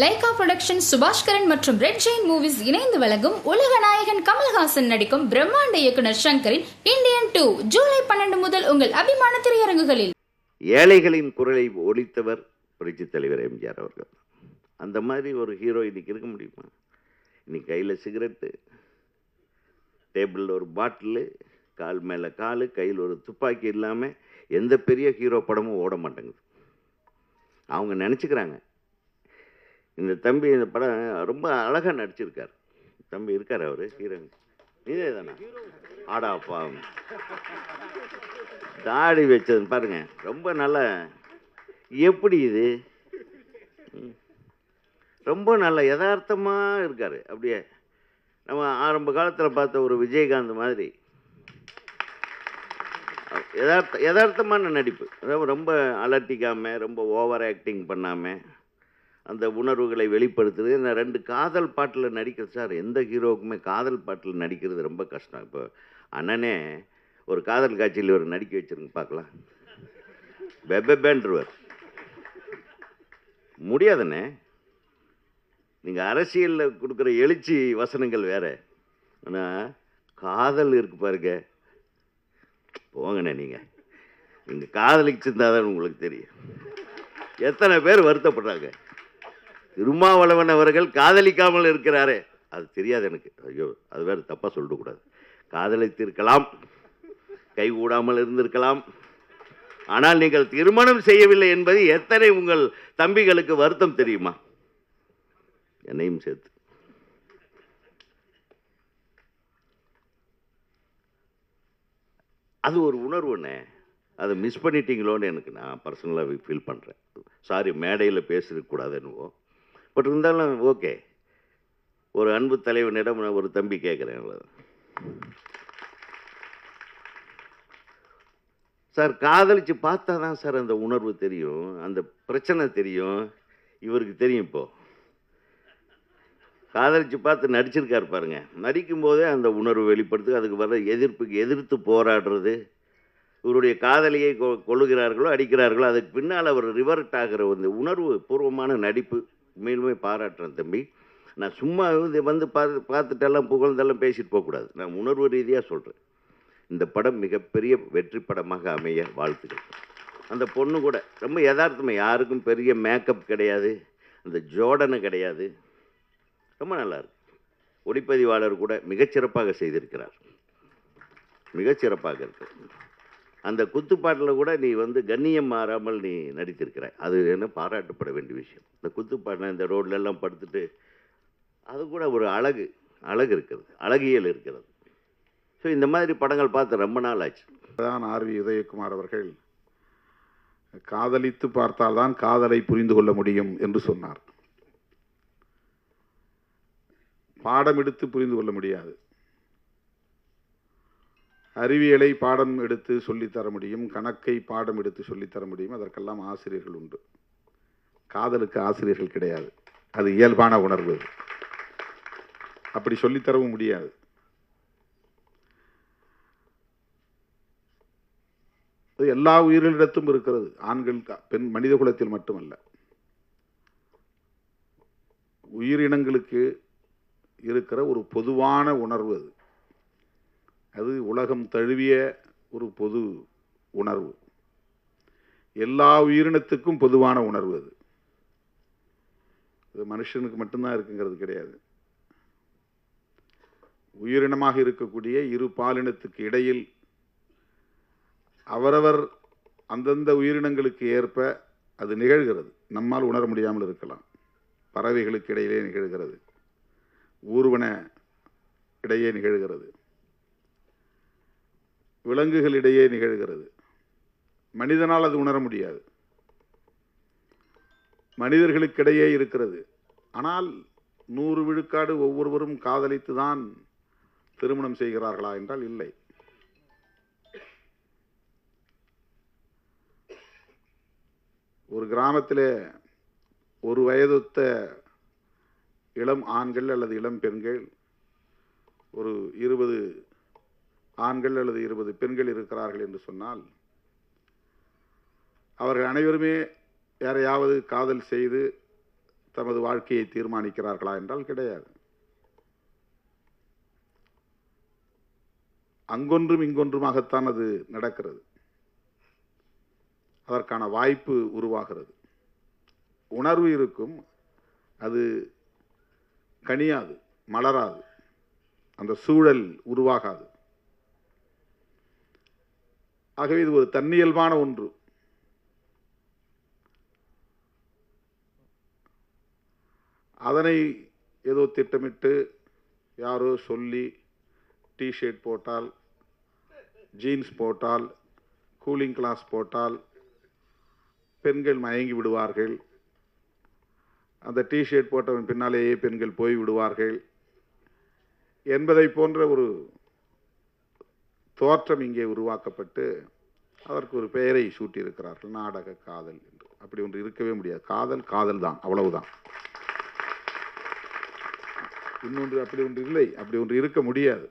Lyca production Subaskaran மற்றும் red Jain movies இணைந்து வழங்கும் உலக நாயகன் கமல்ஹாசன் நடிக்கும் பிரம்மாண்ட இயக்குனர் ஷங்கரின் இந்தியன் டூ ஜூலை பன்னெண்டு முதல் உங்கள் அபிமான திரையரங்குகளில். ஏழைகளின் குரலை ஒலித்தவர் புரட்சி தலைவர் எம்ஜிஆர் அவர்கள். அந்த மாதிரி ஒரு ஹீரோ இன்னைக்கு இருக்க முடியுமா? இன்னைக்கு கையில் சிகரெட்டு டேபிளில் ஒரு பாட்டிலு கால் மேலே கால் கையில் ஒரு துப்பாக்கி இல்லாமல் எந்த பெரிய ஹீரோ படமும் ஓட மாட்டேங்குது. அவங்க நினச்சிக்கிறாங்க இந்த தம்பி இந்த படம் ரொம்ப அழகாக நடிச்சிருக்கார். தம்பி இருக்கார் அவர் ஹீரோ இதே தானே? ஆடா தாடி வச்சது பாருங்க ரொம்ப நல்ல எப்படி இது? ரொம்ப நல்ல யதார்த்தமாக இருக்கார். அப்படியே நம்ம ஆரம்ப காலத்தில் பார்த்த ஒரு விஜயகாந்த் மாதிரி. யதார்த்த யதார்த்தமான நடிப்பு. அதாவது ரொம்ப அலட்டிக்காமல் ரொம்ப ஓவர் ஆக்டிங் பண்ணாமல் அந்த உணர்வுகளை வெளிப்படுத்துறது இந்த ரெண்டு காதல் பாட்டில் நடிக்கிறது சார் எந்த ஹீரோவுக்குமே காதல் பாட்டில் நடிக்கிறது ரொம்ப கஷ்டம். இப்போ அண்ணனே ஒரு காதல் காட்சியில் ஒரு நடிக்க வச்சுருங்க பார்க்கலாம். பெபெபேன்றுவர் முடியாதுண்ணே. நீங்கள் அரசியலில் கொடுக்குற எழுச்சி வசனங்கள் வேறு. ஆனால் காதல் இருக்கு பாருங்க. போங்கண்ணே நீங்கள் நீங்கள் காதலிச்சிருந்தாதான் உங்களுக்கு தெரியும். எத்தனை பேர் வருத்தப்படுறாங்க. திருமாவளவன் அவர்கள் காதலிக்காமல் இருக்கிறாரே. அது தெரியாது எனக்கு. ஐயோ அது வேறு தப்பாக சொல்லக்கூடாது காதலித்திருக்கலாம் கைகூடாமல் இருந்திருக்கலாம். ஆனால் நீங்கள் திருமணம் செய்யவில்லை என்பது எத்தனை உங்கள் தம்பிகளுக்கு வருத்தம் தெரியுமா? என்னையும் சேர்த்து. அது ஒரு உணர்வுண்ணே அதை மிஸ் பண்ணிட்டீங்களோன்னு எனக்கு நான் பர்சனலாக ஃபீல் பண்ணுறேன் சாரி மேடையில் பேசிருக்கக்கூடாதுன்னுவோ பட் இருந்தாலும் ஓகே. ஒரு அன்பு தலைவனிடம் நான் ஒரு தம்பி கேட்குறேன் அவ்வளவுதான். சார் காதலிச்சு பார்த்தா தான் சார் அந்த உணர்வு தெரியும் அந்த பிரச்சனை தெரியும். இவருக்கு தெரியும் இப்போ. காதலிச்சு பார்த்து நடிச்சிருக்காரு பாருங்க. நடிக்கும்போதே அந்த உணர்வு வெளிப்படுத்து அதுக்கு வர எதிர்ப்புக்கு எதிர்த்து போராடுறது. இவருடைய காதலியை கொ- கொள்ளுகிறார்களோ அடிக்கிறார்களோ அதுக்கு பின்னால் அவர் ரிவர்ட் ஆகிற அந்த உணர்வு பூர்வமான நடிப்பு. உண்மையிலுமே பாராட்டுறேன் தம்பி. நான் சும்மா வந்து வந்து பார்த்து பார்த்துட்டெல்லாம் புகழ்ந்தெல்லாம் பேசிட்டு போகக்கூடாது. நான் உணர்வு ரீதியாக சொல்கிறேன் இந்த படம் மிகப்பெரிய வெற்றி படமாக அமைய வாழ்த்துக்கள் அந்த பொண்ணு கூட ரொம்ப யதார்த்தமாக யாருக்கும் பெரிய மேக்கப் கிடையாது. அந்த ஜோடனை கிடையாது. ரொம்ப நல்லாயிருக்கு ஒளிப்பதிவாளர் கூட மிகச்சிறப்பாக செய்திருக்கிறார். மிகச்சிறப்பாக இருக்கு. அந்த குத்துப்பாட்டில் கூட நீ வந்து கண்ணியம் மாறாமல் நீ நடித்திருக்கிறாய். அது என்ன பாராட்டப்பட வேண்டிய விஷயம். இந்த குத்துப்பாட்டில் இந்த ரோட்ல எல்லாம் படுத்துட்டு அது கூட ஒரு அழகு அழகு இருக்கிறது அழகியல் இருக்கிறது. ஸோ இந்த மாதிரி படங்கள் பார்த்து ரொம்ப நாள் ஆச்சு. தான் ஆர்வி உதயகுமார் அவர்கள் காதலித்து பார்த்தால்தான் காதலை புரிந்து கொள்ள முடியும் என்று சொன்னார். பாடம் எடுத்து புரிந்து கொள்ள முடியாது. அறிவியலை பாடம் எடுத்து சொல்லித்தர முடியும் கணக்கை பாடம் எடுத்து சொல்லித்தர முடியும். அதற்கெல்லாம் ஆசிரியர்கள் உண்டு. காதலுக்கு ஆசிரியர்கள் கிடையாது. அது இயல்பான உணர்வு. அது. அப்படி சொல்லித்தரவும் முடியாது. அது எல்லா உயிரினிடத்தும் இருக்கிறது. ஆண்கள் பெண் மனித குலத்தில் மட்டுமல்ல. உயிரினங்களுக்கு இருக்கிற ஒரு பொதுவான உணர்வு அது. அது உலகம் தழுவிய ஒரு பொது உணர்வு. எல்லா உயிரினத்துக்கும் பொதுவான உணர்வு அது. அது மனுஷனுக்கு மட்டும்தான் இருக்குங்கிறது கிடையாது. உயிரினமாக இருக்கக்கூடிய இரு பாலினத்துக்கு இடையில் அவரவர் அந்தந்த உயிரினங்களுக்கு ஏற்ப அது நிகழ்கிறது. நம்மால் உணர முடியாமல் இருக்கலாம். பறவைகளுக்கு இடையிலே நிகழ்கிறது. ஊர்வன இடையே நிகழ்கிறது. விலங்குகளிடையே நிகழ்கிறது. மனிதனால் அது உணர முடியாது. மனிதர்களுக்கிடையே இருக்கிறது. ஆனால் நூறு விழுக்காடு ஒவ்வொருவரும் காதலித்து தான் திருமணம் செய்கிறார்களா என்றால் இல்லை. ஒரு கிராமத்தில் ஒரு வயதொத்த இளம் ஆண்கள் அல்லது இளம் பெண்கள் ஒரு இருபது ஆண்கள் அல்லது இருபது பெண்கள் இருக்கிறார்கள் என்று சொன்னால் அவர்கள் அனைவருமே யாரையாவது காதல் செய்து தமது வாழ்க்கையை தீர்மானிக்கிறார்களா என்றால் கிடையாது. அங்கொன்றும் இங்கொன்றுமாகத்தான் அது நடக்கிறது. அதற்கான வாய்ப்பு உருவாகிறது. உணர்வு இருக்கும் அது கனியாது மலராது. அந்த சூழல் உருவாகாது. ஆகவே இது ஒரு தன்னியல்பான ஒன்று. அதனை ஏதோ திட்டமிட்டு யாரோ சொல்லி டிஷர்ட் போட்டால் ஜீன்ஸ் போட்டால் கூலிங் கிளாஸ் போட்டால் பெண்கள் மயங்கி விடுவார்கள். அந்த டிஷர்ட் போட்டவன் பின்னாலேயே பெண்கள் போய் விடுவார்கள். என்பதை போன்ற ஒரு தோற்றம் இங்கே உருவாக்கப்பட்டு அதற்கு ஒரு பெயரை சூட்டியிருக்கிறார்கள் நாடக காதல் என்று. அப்படி ஒன்று இருக்கவே முடியாது. காதல் காதல் தான் அவ்வளவுதான். இன்னொன்று அப்படி ஒன்று இல்லை அப்படி ஒன்று இருக்க முடியாது.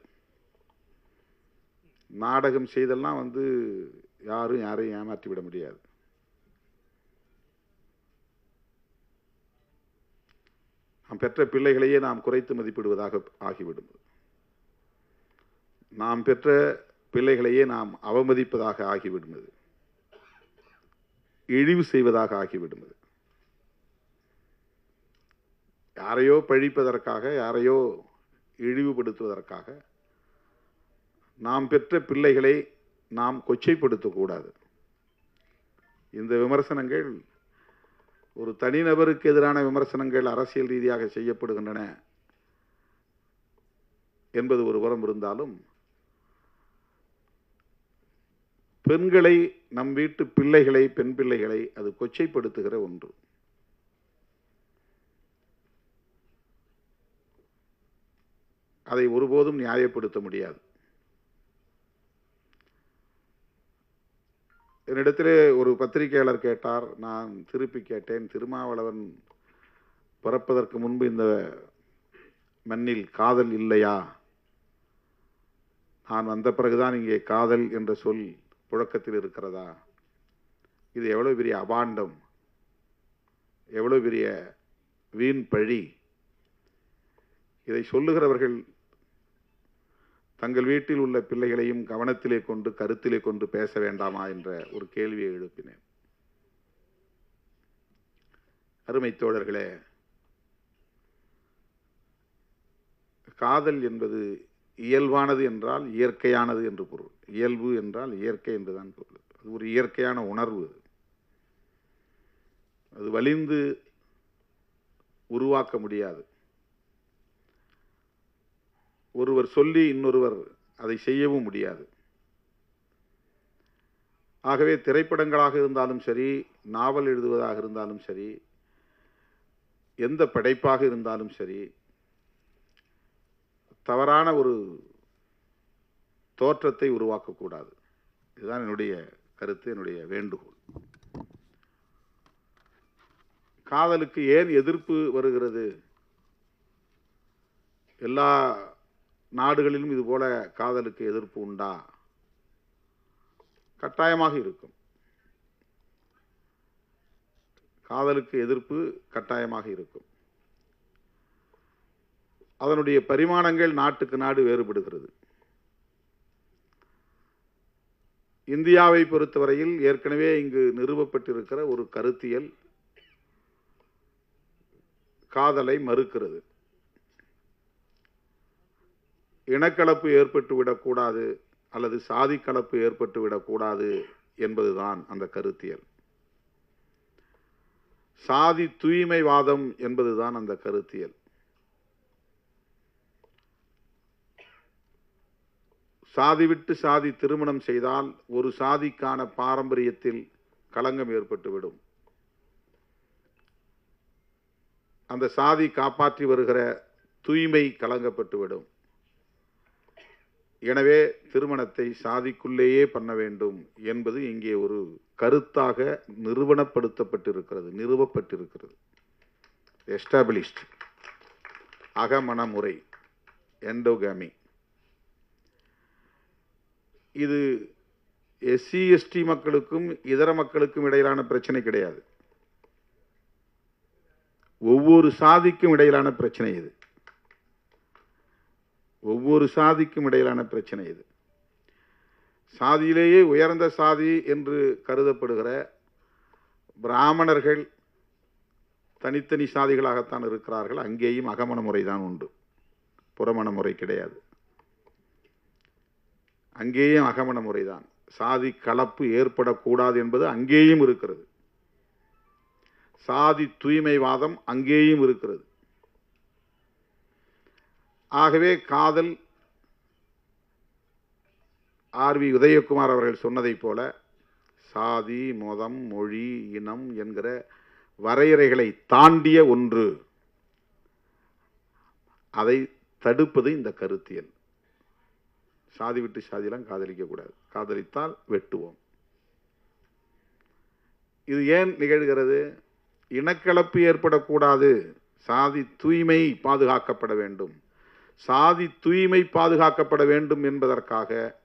நாடகம் செய்தெல்லாம் வந்து யாரும் யாரையும் ஏமாற்றி விட முடியாது. நாம் பெற்ற பிள்ளைகளையே நாம் குறைத்து மதிப்பிடுவதாக ஆகிவிடும். நாம் பெற்ற பிள்ளைகளையே நாம் அவமதிப்பதாக ஆகிவிடுவது இழிவு செய்வதாக ஆகிவிடுவது யாரையோ பழிப்பதற்காக யாரையோ இழிவுபடுத்துவதற்காக நாம் பெற்ற பிள்ளைகளை நாம் கொச்சைப்படுத்தக்கூடாது. இந்த விமர்சனங்கள் ஒரு தனிநபருக்கு எதிரான விமர்சனங்கள் அரசியல் ரீதியாக செய்யப்படுகின்றன என்பது ஒரு புறம் இருந்தாலும் பெண்களை நம் வீட்டு பிள்ளைகளை பெண் பிள்ளைகளை அது கொச்சைப்படுத்துகிற ஒன்று. அதை ஒருபோதும் நியாயப்படுத்த முடியாது. என்னிடத்திலே ஒரு பத்திரிகையாளர் கேட்டார் நான் திருப்பி கேட்டேன் திருமாவளவன் பிறப்பதற்கு முன்பு இந்த மண்ணில் காதல் இல்லையா? நான் வந்த பிறகுதான் இங்கே காதல் என்ற சொல் புழக்கத்தில் இருக்கிறதா? இது எவ்வளவு பெரிய அபாண்டம்? எவ்வளோ பெரிய வீண் பழி? இதை சொல்லுகிறவர்கள் தங்கள் வீட்டில் உள்ள பிள்ளைகளையும் கவனத்திலே கொண்டு கருத்திலே கொண்டு பேச வேண்டாமா என்ற ஒரு கேள்வியை எழுப்பினேன். அருமை தோழர்களே காதல் என்பது இயல்பானது என்றால் இயற்கையானது என்று பொருள். இயல்பு என்றால் இயற்கை என்றுதான் பொருள். அது ஒரு இயற்கையான உணர்வு. அது. அது வலிந்து உருவாக்க முடியாது. ஒருவர் சொல்லி இன்னொருவர் அதை செய்யவும் முடியாது. ஆகவே திரைப்படங்களாக இருந்தாலும் சரி நாவல் எழுதுவதாக இருந்தாலும் சரி எந்த படைப்பாக இருந்தாலும் சரி தவறான ஒரு தோற்றத்தை உருவாக்கக்கூடாது. இதுதான் என்னுடைய கருத்து என்னுடைய வேண்டுகோள். காதலுக்கு ஏன் எதிர்ப்பு வருகிறது? எல்லா நாடுகளிலும் இதுபோல காதலுக்கு எதிர்ப்பு உண்டா? கட்டாயமாக இருக்கும். காதலுக்கு எதிர்ப்பு கட்டாயமாக இருக்கும். அதனுடைய பரிமாணங்கள் நாட்டுக்கு நாடு வேறுபடுகிறது. இந்தியாவை பொறுத்தவரையில் ஏற்கனவே இங்கு நிறுவப்பட்டிருக்கிற ஒரு கருத்தியல் காதலை மறுக்கிறது. இனக்கலப்பு ஏற்பட்டு விடக்கூடாது அல்லது சாதி கலப்பு ஏற்பட்டு விடக்கூடாது என்பதுதான் அந்த கருத்தியல். சாதி தூய்மைவாதம் என்பதுதான் அந்த கருத்தியல். சாதி விட்டு சாதி திருமணம் செய்தால் ஒரு சாதிக்கான பாரம்பரியத்தில் களங்கம் ஏற்பட்டுவிடும். அந்த சாதி காப்பாற்றி வருகிற தூய்மை கலங்கப்பட்டுவிடும். எனவே திருமணத்தை சாதிக்குள்ளேயே பண்ண வேண்டும் என்பது இங்கே ஒரு கருத்தாக நிறுவனப்படுத்தப்பட்டிருக்கிறது நிறுவப்பட்டிருக்கிறது. எஸ்டாபிளிஷ்ட் அகமணமுறை எண்டோகாமி இது எஸ்சி எஸ்டி மக்களுக்கும் இதர மக்களுக்கும் இடையிலான பிரச்சனை கிடையாது. ஒவ்வொரு சாதிக்கும் இடையிலான பிரச்சனை இது. ஒவ்வொரு சாதிக்கும் இடையிலான பிரச்சனை இது. சாதியிலேயே உயர்ந்த சாதி என்று கருதப்படுகிற பிராமணர்கள் தனித்தனி சாதிகளாகத்தான் இருக்கிறார்கள். அங்கேயும் அகமண முறைதான் உண்டு. புறமண முறை கிடையாது. அங்கேயும் அகமண முறைதான். சாதி கலப்பு ஏற்படக்கூடாது என்பது அங்கேயும் இருக்கிறது. சாதி தூய்மைவாதம் அங்கேயும் இருக்கிறது. ஆகவே காதல் ஆர்வி உதயகுமார் அவர்கள் சொன்னதைப் போல சாதி மதம் மொழி இனம் என்கிற வரையறைகளை தாண்டிய ஒன்று. அதை தடுப்பது இந்த கருத்தியல். சாதி விட்டு சாதியெல்லாம் காதலிக்கக்கூடாது காதலித்தால் வெட்டுவோம். இது ஏன் நிகழ்கிறது? இனக்கலப்பு ஏற்படக்கூடாது. சாதி தூய்மை பாதுகாக்கப்பட வேண்டும். சாதி தூய்மை பாதுகாக்கப்பட வேண்டும் என்பதற்காக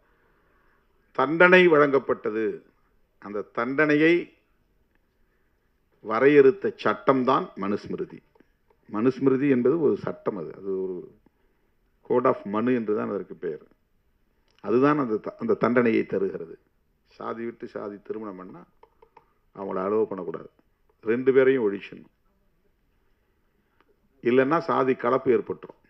தண்டனை வழங்கப்பட்டது. அந்த தண்டனையை வரையறுத்த சட்டம்தான் மனுஸ்மிருதி. மனுஸ்மிருதி என்பது ஒரு சட்டம் அது. அது ஒரு கோட் ஆஃப் மனு என்று தான் அதற்கு பெயர். அதுதான் அந்த த- அந்த தண்டனையை தருகிறது. சாதி விட்டு சாதி திருமணம் பண்ணால் அவங்கள அலோவ் பண்ணக்கூடாது. ரெண்டு பேரையும் ஒழிச்சிடணும். இல்லைன்னா சாதி கலப்பு ஏற்பட்டுரும்.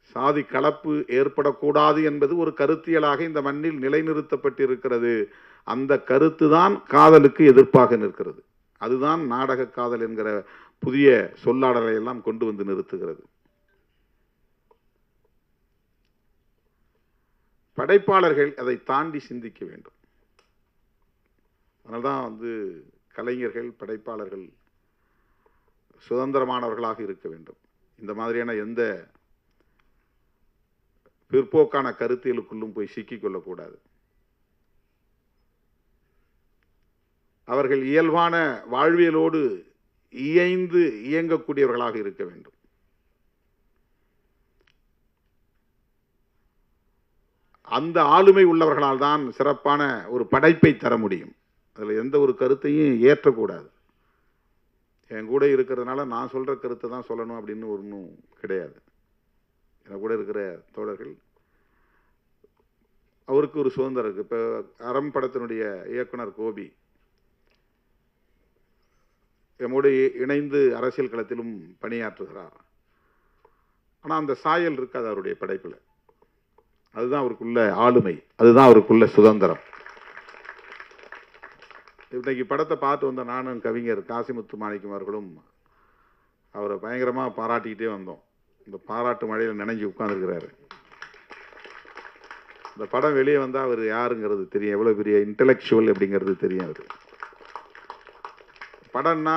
சாதி கலப்பு ஏற்படக்கூடாது என்பது ஒரு கருத்தியலாக இந்த மண்ணில் நிலைநிறுத்தப்பட்டிருக்கிறது. அந்த கருத்து தான் காதலுக்கு எதிர்ப்பாக நிற்கிறது. அதுதான் நாடக காதல் என்கிற புதிய சொல்லாடலை எல்லாம் கொண்டு வந்து நிறுத்துகிறது. படைப்பாளர்கள் அதை தாண்டி சிந்திக்க வேண்டும். அதனால்தான் வந்து கலைஞர்கள் படைப்பாளர்கள் சுதந்திரமானவர்களாக இருக்க வேண்டும். இந்த மாதிரியான எந்த பிற்போக்கான கருத்தியலுக்குள்ளும் போய் சிக்கிக் கொள்ளக்கூடாது. அவர்கள் இயல்பான வாழ்வியலோடு இயைந்து இயங்கக்கூடியவர்களாக இருக்க வேண்டும். அந்த ஆளுமை உள்ளவர்களால் தான் சிறப்பான ஒரு படைப்பை தர முடியும். அதில் எந்த ஒரு கருத்தையும் ஏற்றக்கூடாது. என் கூட இருக்கிறதுனால நான் சொல்கிற கருத்தை தான் சொல்லணும் அப்படின்னு ஒன்றும் கிடையாது. என் கூட இருக்கிற தோழர்கள் அவருக்கு ஒரு சுதந்திரம் இருக்குது இப்போ அறம் படத்தினுடைய இயக்குனர் கோபி எம்மோடு இ- இணைந்து அரசியல் களத்திலும் பணியாற்றுகிறார். ஆனால் அந்த சாயல் இருக்காது அவருடைய படைப்பில். அதுதான் அவருக்குள்ள ஆளுமை அதுதான் அவருக்குள்ள சுதந்திரம். இன்றைக்கு படத்தை பார்த்து வந்த நானும் கவிஞர் காசிமுத்து மாணிக்கம் அவர்களும் அவரை பயங்கரமாக பாராட்டிக்கிட்டே வந்தோம். இந்த பாராட்டு மழையில் நினைஞ்சு உட்காந்துருக்கிறாரு இந்த படம் வெளியே வந்தால் அவர் யாருங்கிறது தெரியும். எவ்வளோ பெரிய இன்டலெக்சுவல் அப்படிங்கிறது தெரியும் அவர் படம்னா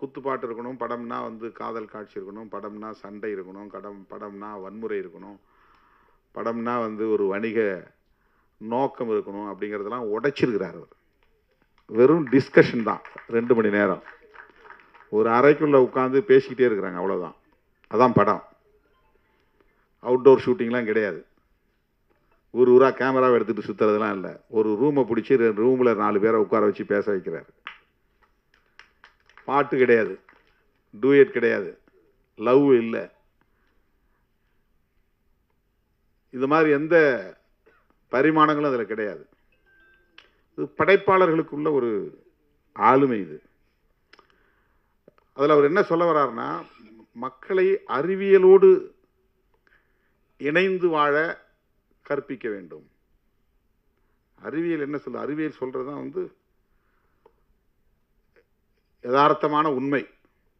குத்துப்பாட்டு இருக்கணும் படம்னா வந்து காதல் காட்சி இருக்கணும் படம்னா சண்டை இருக்கணும் கடம் படம்னா வன்முறை இருக்கணும். படம்னா வந்து ஒரு வணிக நோக்கம் இருக்கணும் அப்படிங்கிறதெல்லாம் உடைச்சிருக்கிறார் அவர். வெறும் டிஸ்கஷன் தான் ரெண்டு மணி நேரம். ஒரு அறைக்குள்ளே உட்காந்து பேசிக்கிட்டே இருக்கிறாங்க அவ்வளோதான் அதான் படம். அவுட்டோர் ஷூட்டிங்லாம் கிடையாது. ஊர் ஊராக கேமராவை எடுத்துகிட்டு சுற்றுறதுலாம் இல்லை. ஒரு ரூமை பிடிச்சி ரூமில் நாலு பேரை உட்கார வச்சு பேச வைக்கிறார். பாட்டு கிடையாது. டூயட் கிடையாது. லவ் இல்லை. இது மாதிரி எந்த பரிமாணங்களும் அதில் கிடையாது. இது படைப்பாளர்களுக்குள்ள ஒரு ஆளுமை இது. அதில் அவர் என்ன சொல்ல வர்றாருன்னா மக்களை அறிவியலோடு இணைந்து வாழ கற்பிக்க வேண்டும். அறிவியல் என்ன சொல்ல அறிவியல் சொல்கிறது தான் வந்து யதார்த்தமான உண்மை.